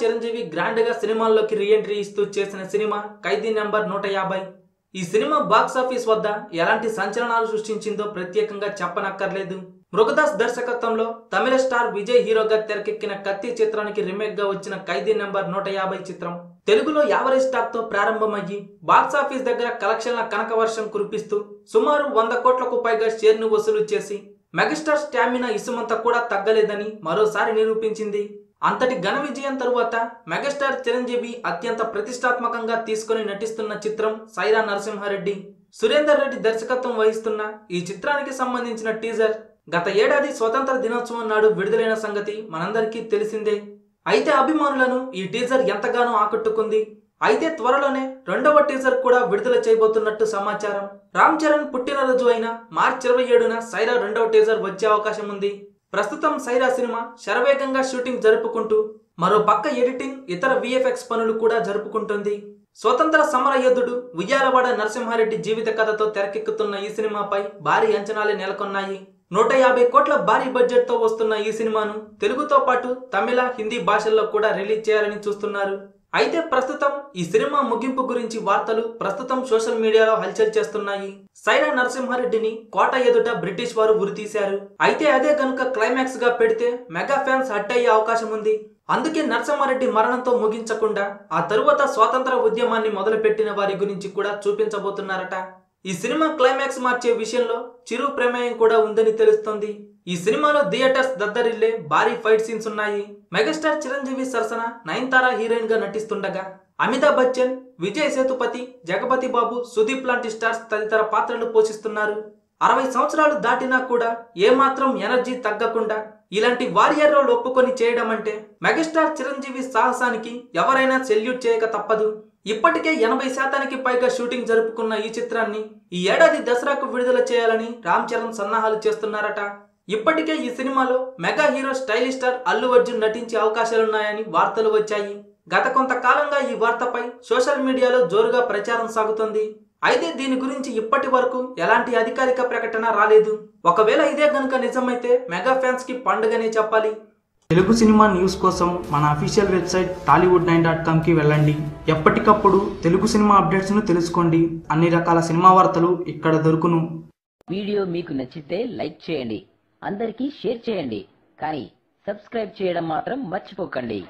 చిరంజీవి గ్రాండ్గా సినిమాల్లోకి రీఎంట్రీ ఇస్తూ చేసిన సినిమా ఖైదీ నెంబర్ నూట యాభై. ఈ సినిమా బాక్స్ ఆఫీస్ వద్ద ఎలాంటి సంచలనాలు సృష్టించిందో ప్రత్యేకంగా చెప్పనక్కర్లేదు. మృగదాస్ దర్శకత్వంలో తమిళ స్టార్ విజయ్ హీరోగా తెరకెక్కిన కత్తి చిత్రానికి రీమేక్గా వచ్చిన ఖైదీ నెంబర్ నూట యాభై చిత్రం తెలుగులో యావరేజ్ స్టాక్తో ప్రారంభమయ్యి బాక్స్ ఆఫీస్ దగ్గర కలెక్షన్ల కనక వర్షం కురిపిస్తూ సుమారు వంద కోట్లకు పైగా షేర్ను వసూలు చేసి మెగాస్టార్ స్టామినా ఇసుమంతా కూడా తగ్గలేదని మరోసారి నిరూపించింది. అంతటి ఘన విజయం తరువాత మెగాస్టార్ చిరంజీవి అత్యంత ప్రతిష్టాత్మకంగా తీసుకుని నటిస్తున్న చిత్రం సైరా నరసింహారెడ్డి. సురేందర్ రెడ్డి దర్శకత్వం వహిస్తున్న ఈ చిత్రానికి సంబంధించిన టీజర్ గత ఏడాది స్వతంత్ర దినోత్సవం నాడు విడుదలైన సంగతి మనందరికీ తెలిసిందే. అయితే అభిమానులను ఈ టీజర్ ఎంతగానో ఆకట్టుకుంది. అయితే త్వరలోనే రెండవ టీజర్ కూడా విడుదల చేయబోతున్నట్టు సమాచారం. రామ్ చరణ్ పుట్టినరోజు అయిన మార్చి ఇరవై ఏడున సైరా రెండవ టీజర్ వచ్చే అవకాశం ఉంది ప్రస్తుతం సైరా సినిమా శరవేగంగా షూటింగ్ జరుపుకుంటూ మరో పక్క ఎడిటింగ్ ఇతర విఎఫ్ఎక్స్ పనులు కూడా జరుపుకుంటుంది. స్వతంత్ర సమర యోధుడు ఉయ్యాలవాడ నరసింహారెడ్డి జీవిత కథతో తెరకెక్కుతున్న ఈ సినిమాపై భారీ అంచనాలే నెలకొన్నాయి. నూట యాభై కోట్ల భారీ బడ్జెట్తో వస్తున్న ఈ సినిమాను తెలుగుతో పాటు తమిళ హిందీ భాషల్లో కూడా రిలీజ్ చేయాలని చూస్తున్నారు. అయితే ప్రస్తుతం ఈ సినిమా ముగింపు గురించి వార్తలు ప్రస్తుతం సోషల్ మీడియాలో హల్చల్ చేస్తున్నాయి. సైరా నరసింహారెడ్డిని కోట ఎదుట బ్రిటిష్ వారు ఉరితీశారు అయితే అదే గనుక క్లైమాక్స్గా పెడితే మెగా ఫ్యాన్స్ హట్ అయ్యే అవకాశం ఉంది. అందుకే నరసింహారెడ్డి మరణంతో ముగించకుండా ఆ తరువాత స్వాతంత్ర ఉద్యమాన్ని మొదలుపెట్టిన వారి గురించి కూడా చూపించబోతున్నారట. ఈ సినిమా క్లైమాక్స్ మార్చే విషయంలో చిరు ప్రమేయం కూడా ఉందని తెలుస్తోంది. ఈ సినిమాలో థియేటర్స్ దద్దరిల్లే భారీ ఫైట్ సీన్స్ ఉన్నాయి. మెగాస్టార్ చిరంజీవి సరసన నయనతార హీరోయిన్గా నటిస్తుండగా అమితాబ్ బచ్చన్ విజయ్ సేతుపతి జగపతి బాబు సుదీప్ లాంటి స్టార్స్ తదితర పాత్రలు పోషిస్తున్నారు. అరవై సంవత్సరాలు దాటినా కూడా ఏమాత్రం ఎనర్జీ తగ్గకుండా ఇలాంటి వారియర్ రోల్ ఒప్పుకొని చేయడం అంటే మెగాస్టార్ చిరంజీవి సాహసానికి ఎవరైనా సెల్యూట్ చేయక తప్పదు. ఇప్పటికే ఎనభై శాతానికి పైగా షూటింగ్ జరుపుకున్న ఈ చిత్రాన్ని ఈ ఏడాది దసరాకు విడుదల చేయాలని రామ్ చరణ్ సన్నాహాలు చేస్తున్నారట. ఇప్పటికే ఈ సినిమాలో mega hero stylish star Allu Arjun నటించే అవకాశాలున్నాయని వార్తలు వచ్చాయి. గత కొంతకాలంగా ఈ వార్తపై సోషల్ మీడియాలో జోరుగా ప్రచారం సాగుతోంది. అయితే దీని గురించి ఇప్పటి వరకు ఎలాంటి అధికారిక ప్రకటన రాలేదు. ఒకవేళ ఇదే కనుక నిజమైతే మెగా ఫ్యాన్స్కి పండుగనే చెప్పాలి. తెలుగు సినిమా న్యూస్ కోసం మన official website Tollywood nine dot కామ్కి వెళ్ళండి. ఎప్పటికప్పుడు తెలుగు సినిమా అప్డేట్స్ను తెలుసుకోండి. అన్ని రకాల సినిమా వార్తలు ఇక్కడ దొరుకును. వీడియో మీకు నచ్చితే లైక్ చేయండి. అందరికీ షేర్ చేయండి కానీ సబ్స్క్రైబ్ చేయడం మాత్రం మర్చిపోకండి.